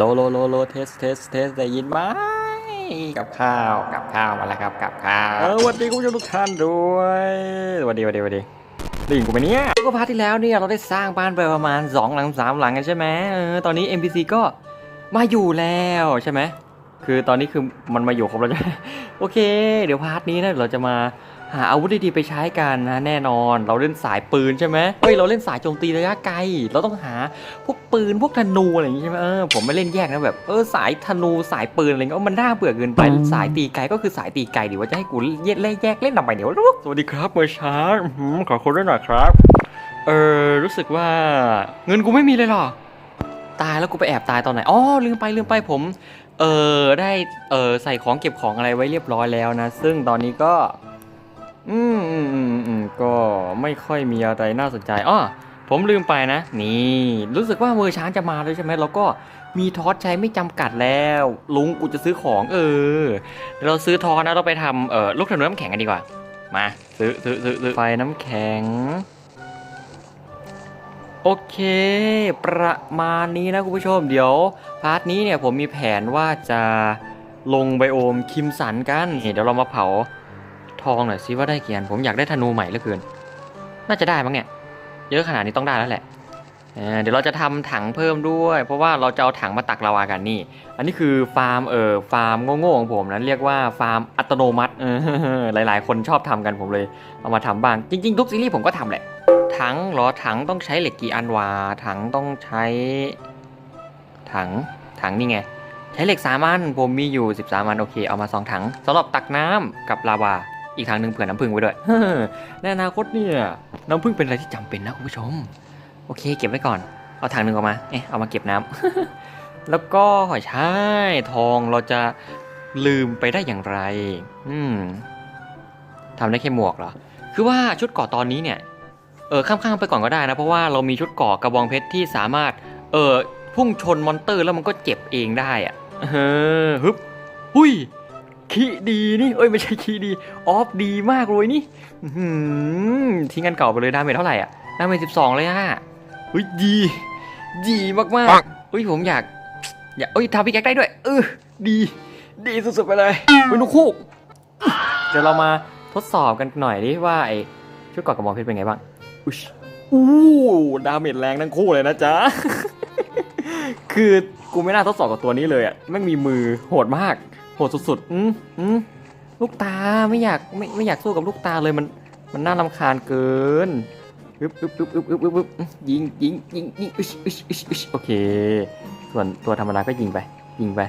โลโลโลโลเทสเทสเทสได้ยินไหมกับข้าวกับข้าวมาแล้วครับกับข้าวเออสวัสดีคุณผู้ชมทุกท่านด้วยสวัสดีสวัสดีสวัสดีได้ยินกูไหมเนี่ยก็พาร์ทที่แล้วเนี่ยเราได้สร้างบ้านไปประมาณ 2 หลัง 3 หลังกันใช่ไหมเออตอนนี้ NPC ก็มาอยู่แล้วใช่ไหมคือตอนนี้คือมันมาอยู่ครบแล้วใช่ไหมโอเค เดี๋ยวพาร์ทนี้นะเราจะมา หาอาวุธดีๆไปใช้กันนะแน่นอน เราเล่นสายปืนใช่ไหมเฮ้ยเราเล่นสายโจมตีระยะไกล เราต้องหาพวกปืนพวกธนูอะไรอย่างงี้ใช่ไหมเออผมไม่เล่นแยกนะแบบเออสายธนูสายปืนอะไรเงี้ยเออมันน่าเบื่อเกินไปสายตีไกลก็คือสายตีไกลดิว่าจะให้กูแยกแยกเล่นทำไมเดี๋ยวสวัสดีครับเมื่อเช้าอื้อหือขอคุณด้วยหน่อยครับเออรู้สึกว่าเงินกูไม่มีเลยเหรอตายแล้วกูไปแอบตายตอนไหนอ๋อลืมไปลืมไปผมเออได้เออใส่ของเก็บของอะไรไว้เรียบร้อยแล้วนะ ซึ่งตอนนี้ก็ อืมอืมอืมอืมก็ไม่ค่อยมีอะไรน่าสนใจอ้อผมลืมไปนะ นี่ รู้สึกว่ามือช้างจะมาแล้วใช่ไหมเราก็มีทอสใช้ไม่จำกัดแล้ว ลุงกูจะซื้อของ เออเดี๋ยวเราซื้อทอสนะเราไปทำเออลูกธนูน้ำแข็งกันดีกว่า มา ซื้อซื้อซื้อซื้อไฟน้ำแข็ง โอเค ประมาณนี้นะคุณผู้ชมเดี๋ยว พาร์ทนี้เนี่ยผมมีแผนว่าจะลงไบโอมคิมสันกันเดี๋ยวเรามาเผาท องหน่อยสิว่าได้กี่อันผมอยากได้ธนูใหม่เหลือเกิน น่าจะได้มั้งเนี่ย เยอะขนาดนี้ต้องได้แล้วแหละเเดี๋ยวเราจะทำถังเพิ่มด้วย เพราะว่าเราจะเอาถังมาตักลาวากันนี่ อันนี้คือฟาร์มเออฟาร์มโง่ๆของผมนะเรียกว่าฟาร์มอัตโนมัติเออหลาย ๆ คนชอบทำกันผมเลยเอามาทำบ้างจริง ๆ ทุกซีรีส์ผมก็ทำแหละ ถังหรอถังต้องใช้เหล็กกี่อันวะถังต้องใช้ ถังถังนี่ไง ใช้เหล็กสามอันผมมีอยู่ 13อันโอเคเอามาสองถังสำหรับตักน้ำกับลาวา อีกถังหนึ่งเผื่อน้ำผึ้งไว้ด้วยในอนาคตเนี่ยน้ำผึ้งเป็นอะไรที่จำเป็นนะคุณผู้ชม โอเค เก็บไว้ก่อน เอาถังหนึ่งออกมา เอ๊ะเอามาเก็บน้ำแล้วก็หอยใช่ทองเราจะลืมไปได้อย่างไร อืมทำได้แค่หมวกเหรอ คือว่าชุดกราะตอนนี้เนี่ย เออข้างๆไปก่อนก็ได้นะ เพราะว่าเรามีชุดกราะกระบองเพชรที่สามารถ เออพุ่งชนมอนเตอร์แล้วมันก็เจ็บเองได้อะเออฮึบ หุ้ย คีดีนี่เอ้ยไม่ใช่คีดีออฟดีมากเลยนี่อื้อหือทิ้งกันเก่าไปเลยดาเมจเท่าไหร่อะดาเมจสิบสองเลยอะเฮ้ยดี ดีมากๆเฮ้ยผมอยากอยากเอ้ยทำพี่แก๊กได้ด้วยเออดี ดีสุดๆไปเลยเป็นลูกคู่เดี๋ยวเรามาทดสอบกันหน่อยดิว่าไอชุดเกราะกระบองเพชรเป็นไงบ้างอุ๊ยอู้ดาเมจแรงทั้งคู่เลยนะจ๊ะคือกูไม่น่าทดสอบกับตัวนี้เลยอะแม่งมีมือโหดมาก โหดสุดๆ อืมอืมลูกตาไม่อยากไม่ไม่อยากสู้กับลูกตาเลยมันมันน่ารำคาญเกินอึ๊บอึ๊บอึ๊บอึ๊บอึ๊บอึ๊บยิงยิงยิงยิงอึชอึชอึชอึชโอเค ส่วนตัวธรรมดาก็ยิงไปยิงไป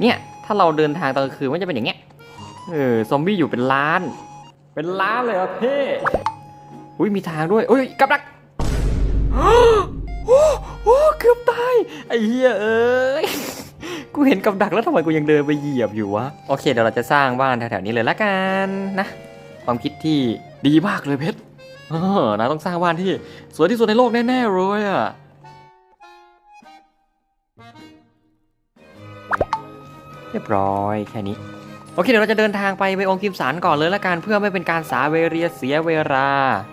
เนี่ย ถ้าเราเดินทางตอนกลางคืนมันจะเป็นอย่างเงี้ย เออซอมบี้อยู่เป็นล้าน เป็นล้านเลยอะเพ่อุ้ยมีทางด้วยอุ้ยกับดักโอ้โหเกือบตายไอ้เหี้ยเอ้ย กูเห็นกับดักแล้วทำไมกูยังเดินไปเหยียบอยู่วะ โอเคเดี๋ยวเราจะสร้างบ้านแถวๆนี้เลยละกันนะ ความคิดที่ดีมากเลยเพชรเออนะต้องสร้างบ้านที่สวยที่สุดในโลกแน่ๆเลยอะเรียบร้อยแค่นี้ โอเคเดี๋ยวเราจะเดินทางไปไปองค์กิมสันก่อนเลยละกันเพื่อไม่เป็นการสาเวเรียเสียเวลา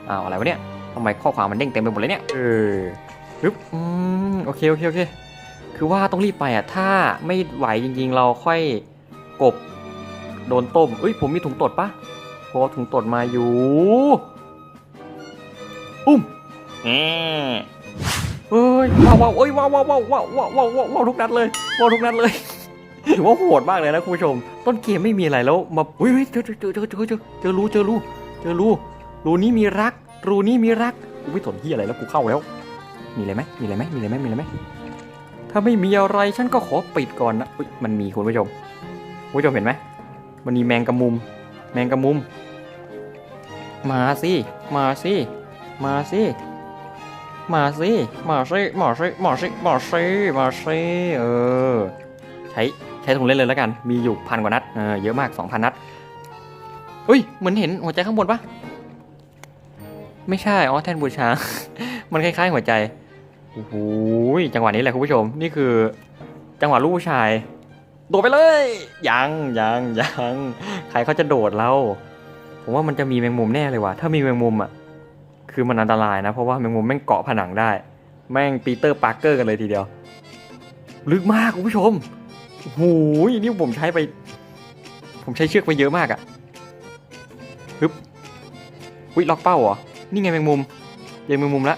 อ้าวอะไรวะเนี่ยทำไมข้อความมันเด้งเต็มไปหมดเลยเนี่ยเออปึ๊บอืมโอเคโอเคโอเค คือว่าต้องรีบไปอะ ถ้าไม่ไหวจริงๆ เราค่อยกบโดนต้มเอ้ยผมมีถุงตดปะผมเอาถุงตดมาอยู่ อุ้มเอ้ยว้าวว้าวเอ้ยว้าวว้าวว้าวว้าวว้าวว้าวทุกนัดเลยว้าวทุกนัดเลยถือว่าโหดมากเลยนะคุณผู้ชม ต้นเกมไม่มีอะไรแล้วมาอุ้ยเจอเจอเจอเจอเจอเจอเจอรู้เจอรู้เจอรู้รูนี้มีรัก รูนี้มีรักอุ้ยถนที่อะไรแล้วกูเข้าแล้ว มีอะไรไหมมีอะไรไหมมีอะไรไหมมีอะไรไหม ถ้าไม่มีอะไรฉันก็ขอปิดก่อนนะอุ๊ยมันมีคุณผู้ชมคุณผู้ชมเห็นไหมมันมีแมงกะมุม แมงกะมุม มาสิมาสิมาสิมาสิมาสิมาสิมาสิมาสิมาสิเออใช้ใช้ถุงเล่นเลยแล้วกัน มีอยู่พันกว่านัดเออเยอะมาก2,000นัดอุ้ยเหมือนเห็นหัวใจข้างบนปะไม่ใช่อ๋อแทนบูชา มันคล้ายๆหัวใจ โอ้โหจังหวะนี้แหละคุณผู้ชม นี่คือ จังหวะลูกผู้ชาย โดดไปเลย ยังยังยังใครเขาจะโดดเรา ผมว่ามันจะมีแมงมุมแน่เลยว่ะ ถ้ามีแมงมุมอะ คือมันอันตรายนะ เพราะว่าแมงมุมแม่งเกาะผนังได้ แม่งปีเตอร์ปาร์เกอร์กันเลยทีเดียว ลึกมากคุณผู้ชมโอ้โหนี่ผมใช้ไป ผมใช้เชือกไปเยอะมากอะฮึบวิล็อกเป้าเหรอ นี่ไงแมงมุมเจอแมงมุมละ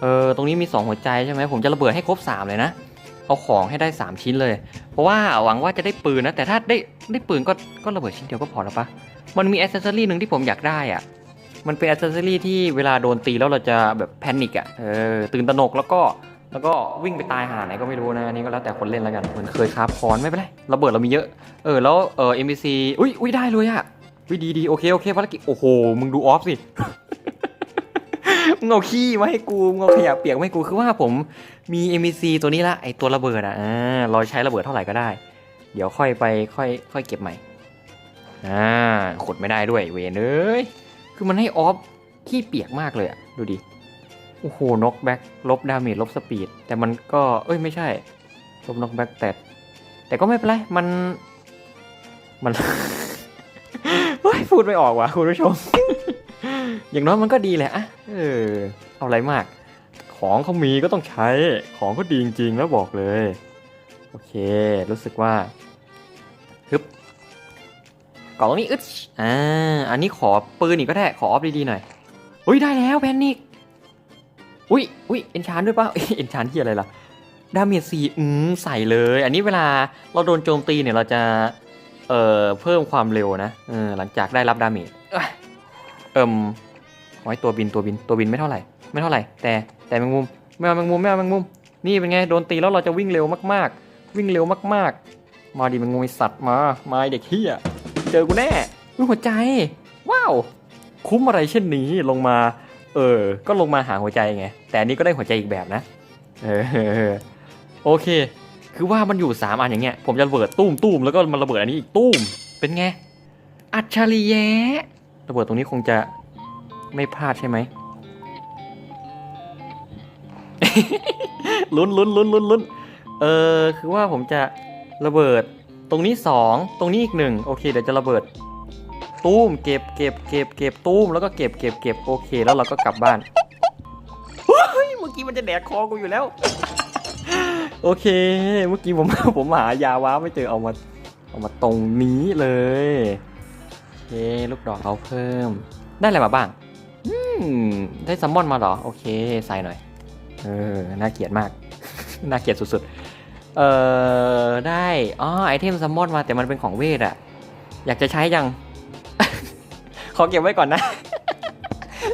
เออตรงนี้มี 2 หัวใจใช่ไหมผมจะระเบิดให้ครบ 3 เลยนะ เอาของให้ได้ 3 ชิ้นเลย เพราะว่าหวังว่าจะได้ปืนนะ แต่ถ้าได้ได้ปืนก็ก็ระเบิดชิ้นเดียวก็พอแล้วปะมันมีอ c เซสซอรี่หนึ่งที่ผมอยากได้อะมันเป็นอ c เซสซอรี่ที่เวลาโดนตีแล้วเราจะแบบแพนิคอะเออตื่นตระหนกแล้วก็แล้วก็วิ่งไปตายหาไหนก็ไม่รู้นะอันนี้ก็แล้วแต่คนเล่นแล้วกันเหมือนเคยคาฟคอนไม่เป็นไรระเบิดเรามีเยอะ เออแล้วเออ NPC อุ้ยอุ้ยได้เลยอะวิดีดีโอเคโอเคภารกิจโอ้โหมึงดูออฟสิ มึงเอาขี้มาให้กูมึงเอาขยะเปียกมาให้กูคือว่าผมมี NPC ตัวนี้ละไอตัวระเบิดอะอ่าเราใช้ระเบิดเท่าไหร่ก็ได้ เดี๋ยวค่อยไปค่อยค่อยเก็บใหม่อ่าขุดไม่ได้ด้วยเวนเอ้ยคือมันให้ออฟขี้เปียกมากเลยอะดูดิโอ้โหน็อกแบ็กลบดาเมจลบสปีดแต่มันก็เอ้ยไม่ใช่ลบน็อกแบ็กแต่แต่ก็ไม่เป็นไรมันมันเฮ้ยพูดไม่ออกว่ะคุณผู้ชม อย่างน้อยมันก็ดีแหละเออ เอาอะไรมาก ของเขามีก็ต้องใช้ ของก็ดีจริงๆแล้วบอกเลย โอเค รู้สึกว่าฮึบกล่องนี้อึดอ่า อันนี้ขอปืนอีกก็ได้ ขอออฟดีๆหน่อย อุ้ยได้แล้วแพนิกอุ้ยอุ้ยเอ็นชานด้วยป่ะเอ็นชานที่อะไรล่ะ ดาเมจสี่อืมใส่เลย อันนี้เวลาเราโดนโจมตีเนี่ยเราจะ เอ่อ เพิ่มความเร็วนะ เออ หลังจากได้รับดาเมจ เอ้ยเอิ่มไว้ตัวบินตัวบินตัวบินไม่เท่าไหร่ ไม่เท่าไหร่ แต่แต่แมงมุมไม่เอาแมงมุมไม่เอาแมงมุมนี่เป็นไงโดนตีแล้วเราจะวิ่งเร็วมากๆ วิ่งเร็วมากๆ มาดิแมงมุมสัตว์มามาเด็กเฮียเจอกูแน่อุ๊ยหัวใจ ว้าวคุ้มอะไรเช่นนี้ลงมา เออ ก็ลงมาหาหัวใจไงแต่อันนี้ก็ได้หัวใจอีกแบบนะเออโอเค คือว่ามันอยู่ 3 อันอย่างเงี้ยผมจะระเบิดตุ้มตุ้มแล้วก็มันระเบิดอันนี้อีกตุ้มเป็นไงอัจฉริยะ ระเบิดตรงนี้คงจะไม่พลาดใช่ไหมลุ้นลุ้นลุ้นลุ้นลุ้นเออคือว่าผมจะระเบิดตรงนี้สองตรงนี้อีกหนึ่งโอเคเดี๋ยวจะระเบิดตู้มเก็บเก็บเก็บเก็บตู้มแล้วก็เก็บเก็บเก็บโอเค แล้วเราก็กลับบ้านเฮ้ยเมื่อกี้มันจะแดกคอกูอยู่แล้ว โอเค เมื่อกี้ผมผมหายาวาไม่เจอเอามาเอามาตรงนี้เลยโอ เค ลูกดอกเราเพิ่ม ได้อะไรมาบ้าง อืม ได้ซัมมอนมาหรอ โอเค ใส่หน่อย เออ น่าเกลียดมาก น่าเกลียดสุดๆ เออได้ อ๋อ ไอเทมซัมมอนมาแต่มันเป็นของเวทอะอยากจะใช้ยัง ขอเก็บไว้ก่อนนะ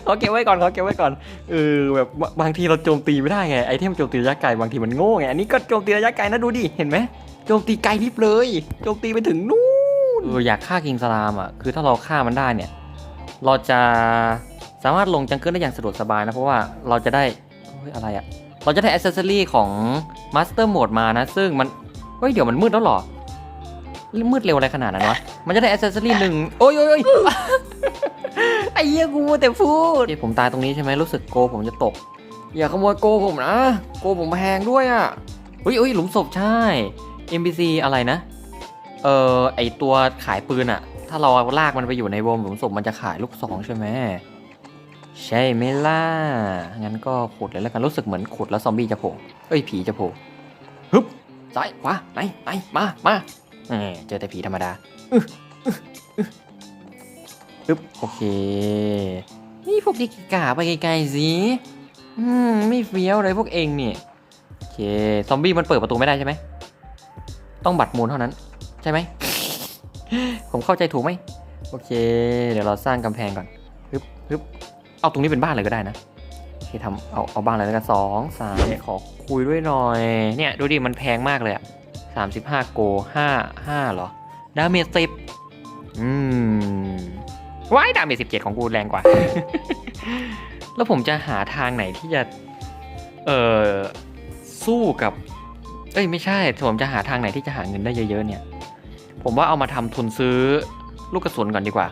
ขอเก็บไว้ก่อนขอเก็บไว้ก่อนเออแบบบางทีเราโจมตีไม่ได้ไงไอเทมโจมตีระยะไกลบางทีมันโง่ไงอันนี้ก็โจมตีระยะไกลนะดูดิเห็นไหมโจมตีไกลลิบเลยโจมตีไปถึงนู่น เอออยากฆ่ากิงสลามอะคือถ้าเราฆ่ามันได้เนี่ย เราจะสามารถลงจังเกิลได้อย่างสะดวกสบายนะเพราะว่าเราจะได้อะไรอะ เราจะได้อ c เซสซอรี่ของมาสเตอร์โหมดมานะ ซึ่งมันเฮ้ยเดี๋ยวมันมืดแล้วหรอมืดเร็วอะไรขนาดนั้นวะ มันจะได้อ c เซสซอรี่หนึ่งโอ้ยโอ้ยโอ้ยไอ้เหี้ยกูแต่พูดผมตายตรงนี้ใช่ไหมรู้สึกโกผมจะตก อย่าขโมยโกผมนะ โกผมแพงด้วยอะอุ้ยอุ้ยหลุมศพใช่ NPC อะไรนะ เออไอตัวขายปืนอะถ้าเราลากมันไปอยู่ในวงหลุมศพมันจะขายลูกซองใช่ไหมใช่ไหมล่ะ งั้นก็ขุดเลยแล้วกันรู้สึกเหมือนขุดแล้วซอมบี้จะโผล่เอ้ยผีจะโผล่ฮึบซ้ายขวาไหนไหนมามาแหมเจอแต่ผีธรรมดาปึ๊บโอเค นี่พวกที่กาไปไกลๆสิอืมไม่เฟี้ยวเลยพวกเองเนี่โอเค ซอมบี้มันเปิดประตูไม่ได้ใช่ไหม ต้องบัตรมูลเท่านั้น ใช่ไหม ผมเข้าใจถูกไหมโอเค เดี๋ยวเราสร้างกำแพงก่อนฮึบฮึบเอาตรงนี้เป็นบ้านเลยก็ได้นะโอเคทำเอาเอาบ้านอะไรแล้วกันสองสามขอคุยด้วยหน่อย เนี่ยดูดิมันแพงมากเลยอะสามสิบห้าโกห้าห้าเหรอ ดาเมจสิบอืมว้ายดาเมจสิบเจ็ดของกูแรงกว่า แล้วผมจะหาทางไหนที่จะ เอ่อ สู้กับ เอ้ยไม่ใช่ผมจะหาทางไหนที่จะหาเงินได้เยอะๆเนี่ย ผมว่าเอามาทำทุนซื้อลูกกระสุนก่อนดีกว่า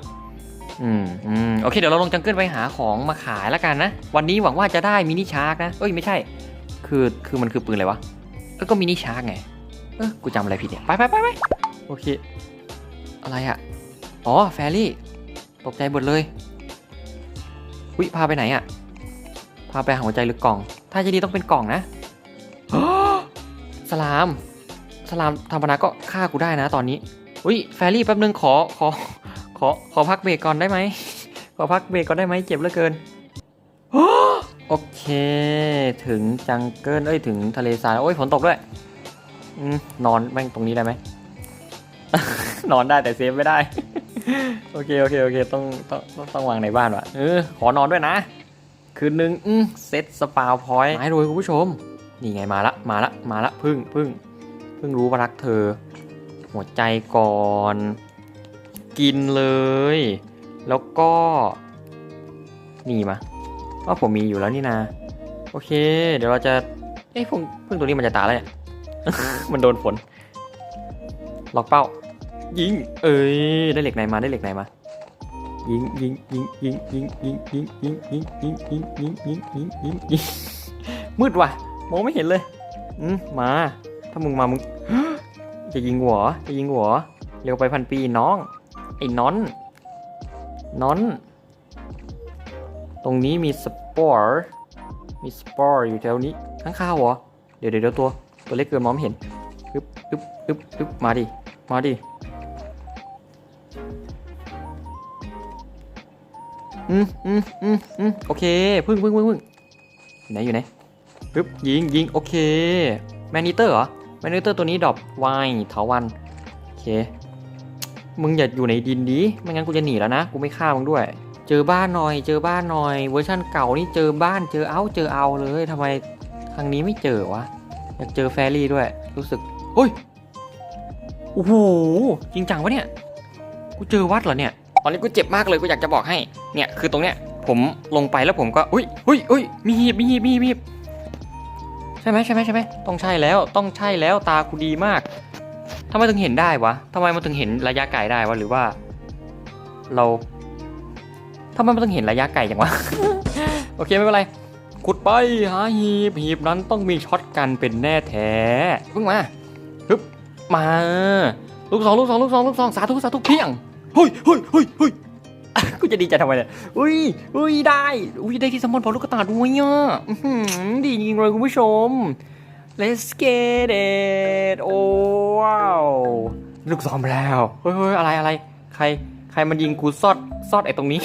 อืมอืมโอเค เดี๋ยวเราลงจังเกิลไปหาของมาขายแล้วกันนะ วันนี้หวังว่าจะได้มินิชาร์กนะ เอ้ยไม่ใช่ คือคือมันคือปืนอะไรวะเอ้ยก็มินิชาร์กไง เออกูจำอะไรผิดเนี่ย ไปไปไปไปโอเค อะไรอะอ๋อแฟรี่ ตกใจหมดเลยวิพาไปไหนอะพาไปหาหัวใจหรือกล่อง ถ้าจะดีต้องเป็นกล่องนะสลาม สลามธรรมดาก็ฆ่ากูได้นะตอนนี้ อุ้ยแฟรี่แป๊บนึงขอขอขอขอพักเบรกก่อนได้ไหมขอพักเบรกก่อนได้ไหมเจ็บเหลือเกินโอเค ถึงจังเกิลเอ้ยถึงทะเลทรายโอ้ยฝนตกด้วยอนอนแม่งตรงนี้ได้ไหมนอนได้แต่เซฟไม่ได้ โอเคโอเคโอเคต้องต้องต้องต้องวางในบ้านว่ะเออขอนอนด้วยนะ คืนนึงเซตสปาวพอยต์หายรวยคุณผู้ชม นี่ไงมาละมาละมาละพึ่งพึ่งพึ่งรู้ว่ารักเธอ หัวใจก่อน กินเลย แล้วก็นี่มาว่าผมมีอยู่แล้วนี่นา โอเค เดี๋ยวเราจะเอ้ยพึ่งพึ่งตัวนี้มันจะตายแล้วเนี่ย มันโดนฝนล็อกเป้า ยิง เอ้ย ได้เหล็กไหนมา ได้เหล็กไหนมา ยิงยิงยิงยิงยิงยิงยิงยิงยิงยิงยิงยิงยิงยิงยิงยิงมืดว่ะ มองไม่เห็นเลย อืมมา ถ้ามึงมา มึง จะยิงหัวจะยิงหัวเร็วไปพันปีน้อง ไอ้นอนนอน ตรงนี้มีสปอร์ มีสปอร์อยู่แถวนี้ข้างข้าวเหรอ เดี๋ยวเดี๋ยวเดี๋ยวตัว ตัวเล็กเกินมองไม่เห็นอึ๊บอึ๊บอึ๊บอึ๊บมาดิ มาดิ อืมอืมอืมอืมโอเค พึ่งพึ่งพึ่งพึ่งไหนอยู่ไหนปึ๊บยิงยิงโอเค แมนนิเตอร์เหรอ แมนนิเตอร์ตัวนี้ดรอปไวเถาวันโอเค มึงอย่าอยู่ในดินดีไม่งั้นกูจะหนีแล้วนะ กูไม่ฆ่ามึงด้วย เจอบ้านหน่อย เจอบ้านหน่อย เวอร์ชั่นเก่านี่เจอบ้าน เจอเอาเจอเอาเลยทำไมครั้งนี้ไม่เจอวะ อยากเจอแฟรี่ด้วย รู้สึกเฮ้ย โอ้โห จริงจังปะเนี่ย กูเจอวัดเหรอเนี่ย ตอนนี้กูเจ็บมากเลย กูอยากจะบอกให้ เนี่ย คือตรงเนี้ย ผมลงไปแล้วผมก็ อุ้ยอุ้ยอุ้ยมีหีบมีหีบมีหีบมีหีบ ใช่ไหมใช่ไหมใช่ไหมต้องใช่แล้วต้องใช่แล้วตากูดีมากทำไมถึงเห็นได้วะทำไมมันถึงเห็นระยะไกลได้วะหรือว่า เราทำไมมันถึงเห็นระยะไกลอย่างวะโอเคไม่เป็นไรขุดไปหาหีบหีบนั้นต้องมีช็อตกันเป็นแน่แท้เพิ่งมาฮึบมา ลูกสองลูกสองลูกสองลูกสองสาธุสาธุเพียงเฮ้ยเฮ้ยเฮ้ยเฮ้ย กูจะดีใจทำไมเนี่ยอุ้ยอุ้ยได้ อุ้ยได้ที่สมอนพอลูกกระตายด้วยอะดีจริงเลยคุณผู้ชม let's get it โอ้ว้าวลูกซ้องไปแล้วเฮ้ยเฮ้ยอะไรอะไร ใคร ใครมันยิงกูซอดซอดไอ้ตรงนี้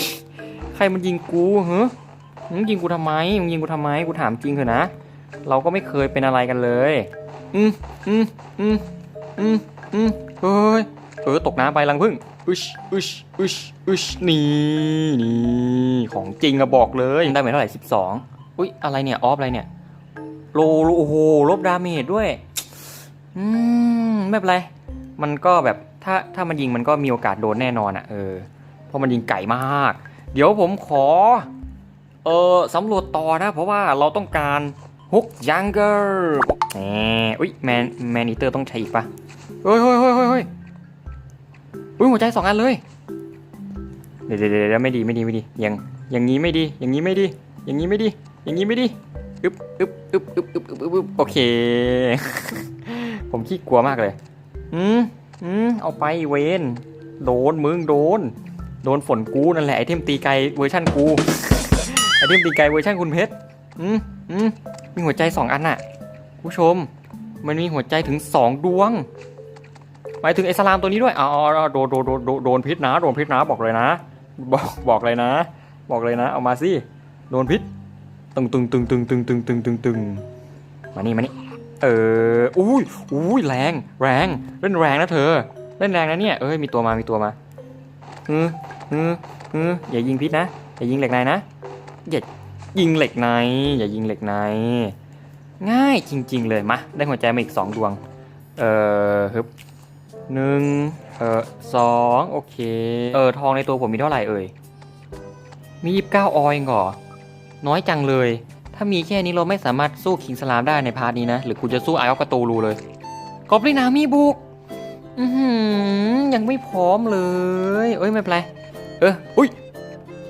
ใครมันยิงกูเหรอมึงยิงกูทำไมมึงยิงกูทำไม กูถามจริงเถอะนะ เราก็ไม่เคยเป็นอะไรกันเลย อืมอืมอืมอืมอืมเฮ้ยเออตกน้ำไปลังพึ่ง อึชอึชอึชอึชนี่นี่ของจริงอะบอกเลยได้เหมเท่าไหร่สิบสองอุ้ยอะไรเนี่ย ออฟอะไรเนี่ยโลโลโอ้โหลบดาเมจด้วย อืม ไม่เป็นไร มันก็แบบถ้าถ้ามันยิงมันก็มีโอกาสโดนแน่นอนอะเออ เพราะมันยิงไก่มาก เดี๋ยวผมขอ เออสำรวจต่อนะ เพราะว่าเราต้องการฮุกยังเกอร์แหมอุ้ยแมนแมนอีเตอร์ต้องใช้อีกปะเฮ้ยเฮ้ยเฮ้ยเฮ้ย อุ้ยหัวใจสองอันเลย เดี๋ยวเดี๋ยวไม่ดีไม่ดีไม่ดี อย่างอย่างนี้ไม่ดี อย่างนี้ไม่ดี อย่างนี้ไม่ดี อย่างนี้ไม่ดีอึบอึบอึบอึบอึบอึบอึบโอเค ผมขี้กลัวมากเลย อืมอืมเอาไปเวนโดนมึงโดน โดนฝนกูนั่นแหละไอเทมตีไกเวอร์ชั่นกูไอเทมตีไกเวอร์ชั่นคุณเพชรอืมอืมมีหัวใจสองอันน่ะ ผู้ชม มันมีหัวใจถึงสองดวง มายถึงไอ้สลามตัวนี้ด้วยอ๋อโดนโดนโดนโดนพิษนะโดนพิษนะบอกเลยนะ บอกบอกเลยนะ บอกเลยนะ เอามาสิโดนพิษตึงตึงตึงตึงตึงตึงตึงตึงตึงมานี่มานี่เอออุ้ยอุ้ยแรง แรงเล่นแรงนะเธอ เล่นแรงนะเนี่ยเอ้ยมีตัวมามีตัวมาฮือฮือฮืออย่ายิงพิษนะอย่ายิงเหล็กในนะอย่ายิงเหล็กในอย่ายิงเหล็กในง่ายจริง ๆ เลยมาได้หัวใจมาอีกสองดวง เออฮึบ หนึ่งเออสองโอเค เออทองในตัวผมมีเท่าไหร่เอ่ย มียี่สิบเก้าออยล์เหรอ น้อยจังเลย ถ้ามีแค่นี้เราไม่สามารถสู้คิงสลามได้ในพาร์ทนี้นะ หรือกูจะสู้ไอออฟกระตูรูเลยกอบลินามีบุก อือหือยังไม่พร้อมเลย เอ้ยไม่เป็นไร เอออุ้ย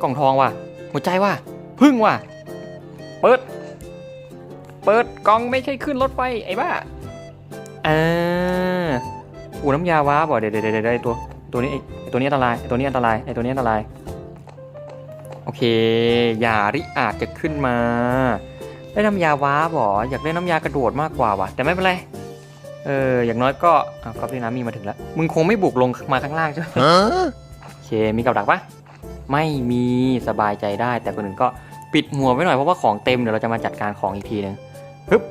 กล่องทองว่ะ หัวใจว่ะ พึ่งว่ะ เปิด เปิดกล่องไม่ใช่ขึ้นรถไฟไอ้บ้าอ่า อูน้ำยาว้าบ่เดี๋ยวเดี๋ยวเดี๋ยวไอ้ตัวตัวนี้ไอ้ไอ้ตัวนี้อันตรายไอ้ตัวนี้อันตรายไอ้ตัวนี้อันตราย โอเคยาริอาจจะขึ้นมาได้น้ำยาว้าบ่อยากได้น้ำยากระโดดมากกว่าว่ะแต่ไม่เป็นไรเอออย่างน้อยก็อะก๊อปปี้น้ำมีมาถึงแล้วมึงคงไม่บุกลงมาข้างล่างใช่ไหมโอเคมีกับดักปะไม่มีสบายใจได้ แต่คนอื่นก็ปิดหัวไว้หน่อยเพราะว่าของเต็มเดี๋ยวเราจะมาจัดการของอีกทีหนึงฮึบ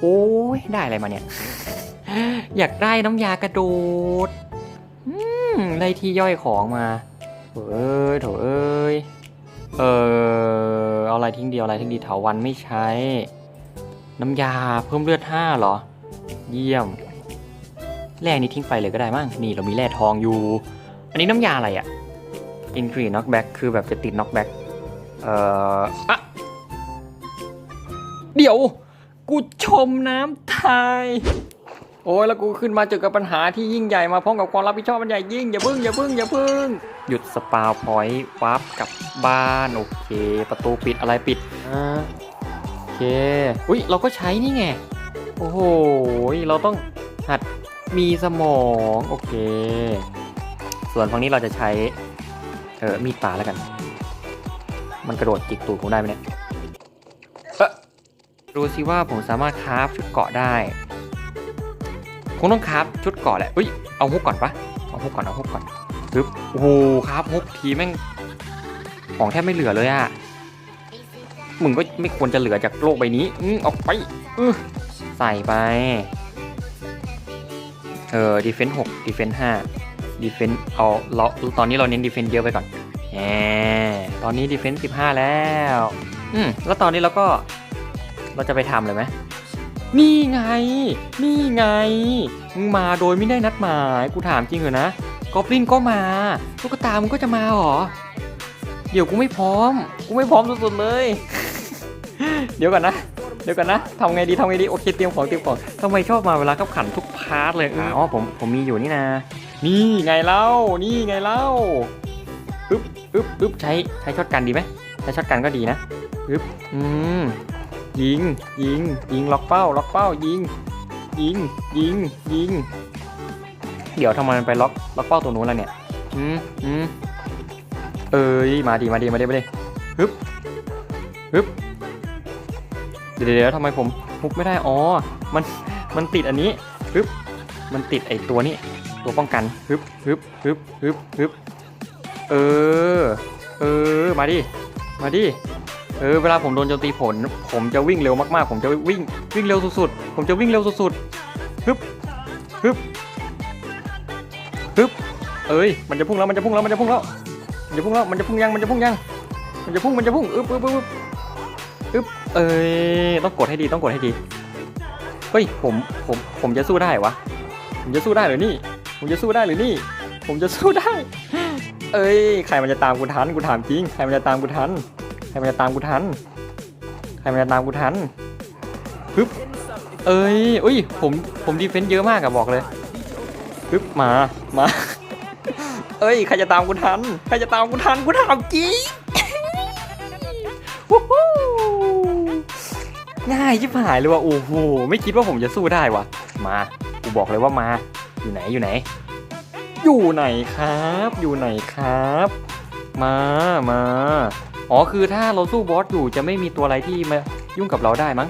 โอ้ยได้อะไรมาเนี่ย อยากได้น้ำยากระโดดอืมได้ที่ย่อยของมาโถเอ้ยโถเอ้ย เออเอาอะไรทิ้งดีเอาอะไรทิ้งดีเถาวันไม่ใช้ น้ำยาเพิ่มเลือดห้าเหรอ เยี่ยม แร่นี้ทิ้งไปเลยก็ได้มั้ง นี่เรามีแร่ทองอยู่ อันนี้น้ำยาอะไรอะ increase knockback คือแบบจะติด knockback เอ่ออะเดี๋ยว กูชมน้ำไทย โอ้ยแล้วกูขึ้นมาเจอกับปัญหาที่ยิ่งใหญ่มาพร้อมกับความรับผิดชอบมันใหญ่ยิ่งอย่าพึ่งอย่าพึ่งอย่าพึ่งหยุดสปาวพอยต์วับกลับบ้านโอเค ประตูปิดอะไรปิดอ่าโอเคอุ้ยเราก็ใช้นี่ไงโอ้โหเราต้องหัดมีสมองโอเค ส่วนฝั่งนี้เราจะใช้เออมีดปลาแล้วกัน มันกระโดดจิกตูดผมได้ไหมเนี่ยเอะดูสิว่าผมสามารถคราฟชุดเกราะได้ คงต้องคราฟชุดกราะแหละอุ้ยเอาฮุกก่อนปะเอาฮุกก่อนเอาฮุกก่อนปึ๊บโอ้โหคราฟฮุกทีแม่งของแทบไม่เหลือเลยอะมึงก็ไม่ควรจะเหลือจากโลกใบนี้อือออกไปอือใส่ไป เออดีเฟนส์หกดีเฟนส์ห้าดีเฟนส์เอาเราตอนนี้เราเน้นดีเฟนส์เยอะไปก่อนแหมตอนนี้ดีเฟนส์สิบห้าแล้ว อืมแล้วตอนนี้เราก็เราจะไปทำเลยไหม นี่ไง นี่ไง มึงมาโดยไม่ได้นัดหมาย กูถามจริงเหรอนะ กอบลินก็มา ตุ๊กตามึงก็จะมาเหรอ เดี๋ยวกูไม่พร้อม กูไม่พร้อมสุดๆเลย เดี๋ยวก่อนนะ เดี๋ยวก่อนนะทำไงดีทำไงดี โอเคเตรียมของเตรียมของทำไมชอบมาเวลากับขันทุกพาร์ทเลยอะอ๋อผม ผมมีอยู่นี่นะ นี่ไงเล่า นี่ไงเล่าอึ๊บอึ๊บอึ๊บใช้ ใช้ช็อตกันดีไหม ใช้ช็อตกันก็ดีนะอึ๊บอืม ยิง ยิง ยิงล็อกเป้า ล็อกเป้า ยิง ยิง ยิง ยิง เดี๋ยวทำไมมันไปล็อก ล็อกเป้าตัวนู้นแล้วเนี่ย อืมอืมเอ้ย มาดีมาดีมาดีมาดีฮึบฮึบ เดี๋ยวเดี๋ยวทำไมผมฮุบไม่ได้ อ๋อ มัน มันติดอันนี้ฮึบ มันติดไอตัวนี้ ตัวป้องกันฮึบฮึบฮึบฮึบฮึบ เออ เออ มาดิ มาดิ เออเวลาผมโดนโจมตีผล ผมจะวิ่งเร็วมากๆ ผมจะวิ่งวิ่งเร็วสุดๆ ผมจะวิ่งเร็วสุดๆ ฮึบ ฮึบ ฮึบ เอ้ย มันจะพุ่งแล้ว มันจะพุ่งแล้ว มันจะพุ่งแล้ว มันจะพุ่งแล้ว มันจะพุ่งยัง มันจะพุ่งยัง มันจะพุ่ง มันจะพุ่งอึ๊บอึ๊บอึ๊บอึ๊บ เอ้ย ต้องกดให้ดี ต้องกดให้ดี เฮ้ย ผม ผม ผมจะสู้ได้วะ ผมจะสู้ได้หรือนี่ ผมจะสู้ได้หรือนี่ ผมจะสู้ได้ เอ้ย ใครมันจะตามกูทัน กูถามจริง ใครมันจะตามกูทัน รมันจะตามกูทันใครมันจะตามกูทันฮึบเอ้ยอุ้ยผมผมดีเฟนต์เยอะมากอะบอกเลยฮึบมามาเอ้ยใครจะตามกูทันใครจะตามกูทันกูถามจริงง่ายชิบหายเลยว่ะโอ้โหไม่คิดว่าผมจะสู้ได้ว่ะ มากูบอกเลยว่ามา อยู่ไหนอยู่ไหน อยู่ไหนครับ อยู่ไหนครับ มามา อ๋อคือถ้าเราสู้บอสอยู่จะไม่มีตัวอะไรที่มายุ่งกับเราได้มั้ง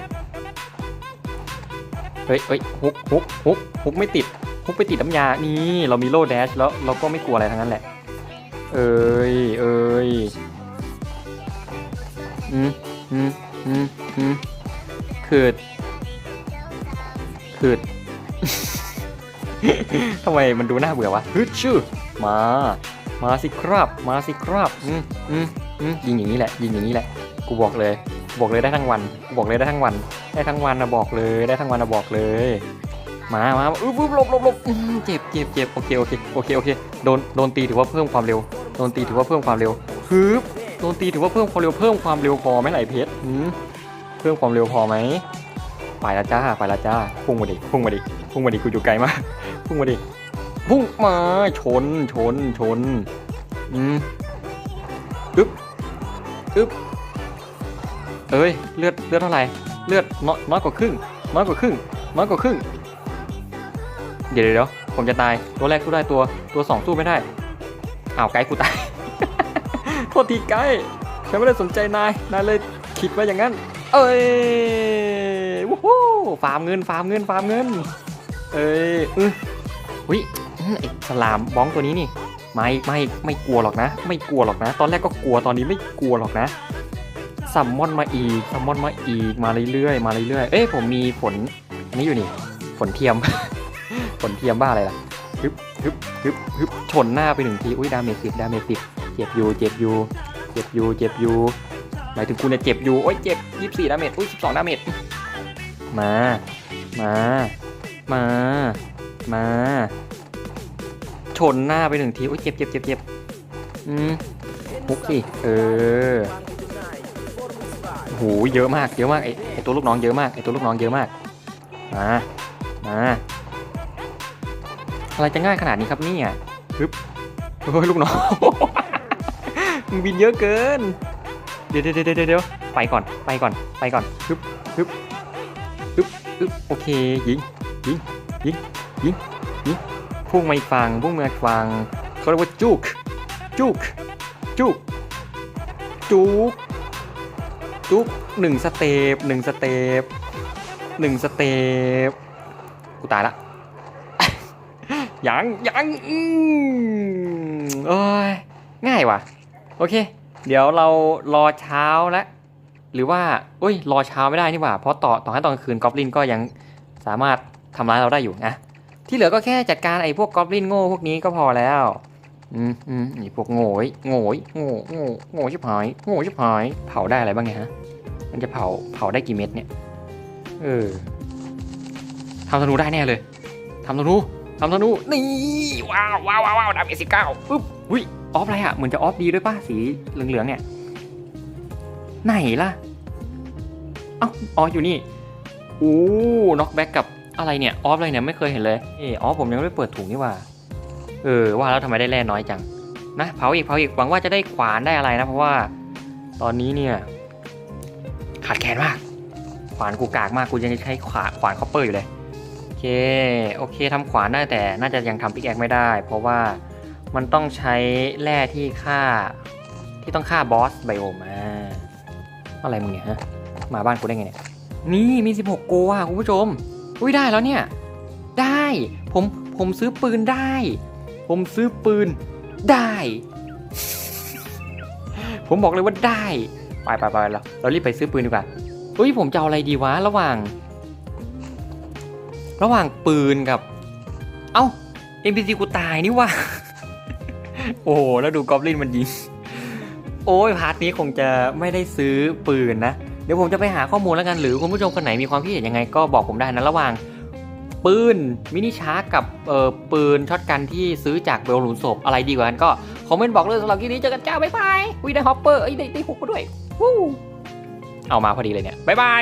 เฮ้ยเฮ้ยฮุกฮุกฮุกฮุกไม่ติดฮุกไปติดน้ำยา นี่เรามีโล่แดชแล้วเราก็ไม่กลัวอะไรทั้งนั้นแหละ เอ้ยเอ้ยอืมอืมอืมอืมคือคือทำไมมันดูน่าเบื่อวะฮึดชื่อมา มาสิครับ มาสิครับ อืมอืมอืม ยิงอย่างนี้แหละ ยิงอย่างนี้แหละ กูบอกเลย บอกเลยได้ทั้งวัน บอกเลยได้ทั้งวัน ได้ทั้งวันนะบอกเลย ได้ทั้งวันนะบอกเลย มามาอึ๊บอึ๊บหลบหลบหลบเจ็บเจ็บเจ็บโอเค โอเค โอเค โอเค โดน โดนตีถือว่าเพิ่มความเร็ว โดนตีถือว่าเพิ่มความเร็วฮึบโดนตีถือว่าเพิ่มความเร็ว เพิ่มความเร็วพอไหมไหลเพชรเพิ่มความเร็วพอไหมไปละจ้า ไปละจ้า พุ่งมาดิ พุ่งมาดิ พุ่งมาดิ กูอยู่ไกลมาก พุ่งมาดิ พุ่งมา ชน ชน ชน อืมอึ๊บ อึ๊บเอ้ยเลือดเลือดเท่าไหร่เลือดน้อยน้อยกว่าครึ่งน้อยกว่าครึ่งน้อยกว่าครึ่งเดี๋ยวเดี๋ยวเดี๋ยวผมจะตายตัวแรกสู้ได้ตัวตัวสองสู้ไม่ได้อ้าวไกด์กูตายโทษทีไกด์ฉันไม่ได้สนใจนายนายเลยคิดว่าอย่างนั้น เอ้ยวู้ฮู้ฟาร์มเงินฟาร์มเงินฟาร์มเงิน เอ้ยอือวิไอ้สลามบ้องตัวนี้นี่ ไม่ไม่ไม่กลัวหรอกนะ ไม่กลัวหรอกนะ ตอนแรกก็กลัวตอนนี้ไม่กลัวหรอกนะซัมมอนมาอีกซัมมอนมาอีกมาเรื่อยๆมาเรื่อยๆเอ้ยผมมีผลอันนี้อยู่นี่ผลเทียมผลเทียมบ้าอะไรล่ะฮึบฮึบฮึบฮึบชนหน้าไปหนึ่งทีอุ้ยดาเมจสิบดาเมจสิบเจ็บอยู่เจ็บอยู่เจ็บอยู่เจ็บอยู่หมายถึงกูเนี่ยเจ็บอยู่โอ้ยเจ็บยี่สิบสี่ดาเมจอุ้ยสิบสองดาเมจมา มา มา มา ชนหน้าไปหนึ่งทีโอ้ยเจ็บเจ็บเจ็บเจ็บอืมมุกสิ เออโหเยอะมากเยอะมากไอไอตัวลูกน้องเยอะมากไอตัวลูกน้องเยอะมากมามาอะไรจะง่ายขนาดนี้ครับนี่ยฮึบโอ้ยลูกน้องมึงบินเยอะเกินเดี๋ยวเดี๋ยวเดี๋ยวเดี๋ยวไปก่อนไปก่อนไปก่อนฮึบฮึบฮึบฮึบโอเคยิงยิงยิงยิงยิง พุ่งมาอีกฝั่งพุ่งมาอีกฝั่งเขาเรียกว่าจุกจุกจุกจุกจุกหนึ่งสเตปหนึ่งสเตปหนึ่งสเตปกูตายละยังยังอืมโอ้ยง่ายว่ะ โอเค เดี๋ยวเรารอเช้าแล้วหรือว่าโอ้ยรอเช้าไม่ได้นี่หว่า เพราะต่อต่อให้ตอนกลางคืนกอบลินก็ยังสามารถทำร้ายเราได้อยู่นะ ที่เหลือก็แค่จัดการไอ้พวกกอบลินโง่พวกนี้ก็พอแล้ว อืมอืมนี่พวกโง่โง่โง่โง่โง่ชิบหายโง่ชิบหายเผาได้อะไรบ้างเนี่ยฮะ มันจะเผาเผาได้กี่เม็ดเนี่ย เออทำธนูได้แน่เลยทำธนูทำธนูนี่ว้าวว้าวว้าวดาเมจสิบเก้าปึ๊บวิออฟอะไรอะเหมือนจะออฟดีด้วยป่ะสีเหลืองๆเนี่ยไหนล่ะเอ้าอ๋ออยู่นี่ อู้น็อกแบ็กกับ อะไรเนี่ย ออฟอะไรเนี่ยไม่เคยเห็นเลยเอออ๋อผมยังไม่ได้เปิดถุงนี่ว่า เออว่าแล้วทำไมได้แร่น้อยจัง นะเผาอีกเผาอีกหวังว่าจะได้ขวานได้อะไรนะ เพราะว่าตอนนี้เนี่ย ขาดแคลนมาก ขวานกูกากมากกูยังใช้ขวานขวานคอปเปอร์อยู่เลยโอเคโอเคทำขวานได้แต่น่าจะยังทำพิกแอกไม่ได้ เพราะว่ามันต้องใช้แร่ที่ฆ่าที่ต้องฆ่าบอสไบโอมอ่าอะไรมึงเนี่ยฮะมาบ้านกูได้ไงเนี่ยนี่มี 16 โกอะคุณผู้ชม อุ้ยได้แล้วเนี่ย ได้ผมผมซื้อปืนได้ ผมซื้อปืนได้ ผมบอกเลยว่าได้ ไปไปไปเราเรารีบไปซื้อปืนดีกว่าเฮ้ยผมจะเอาอะไรดีวะระหว่าง ระหว่างปืนกับ เอ้า NPC กูตายนี่วะโอ้แล้วดูกอบลินมันยิงโอ้ยพาร์ทนี้คงจะไม่ได้ซื้อปืนนะ เดี๋ยวผมจะไปหาข้อมูลแล้วกัน หรือคุณผู้ชมคนไหนมีความคิดเห็นยังไงก็บอกผมได้นะระหว่าง ปืนมินิชาร์กกับเอ่อปืนช็อตกันที่ซื้อจากเบลลูนศพอะไรดีกว่ากันก็คอมเมนต์บอกเลยสำหรับคลิปนี้เจอกันจ้าบ๊ายบายอุ้ยได้ฮอปเปอร์ไอ้ได้ได้ฮุกมาด้วยวู้เอามาพอดีเลยเนี่ยบ๊ายบาย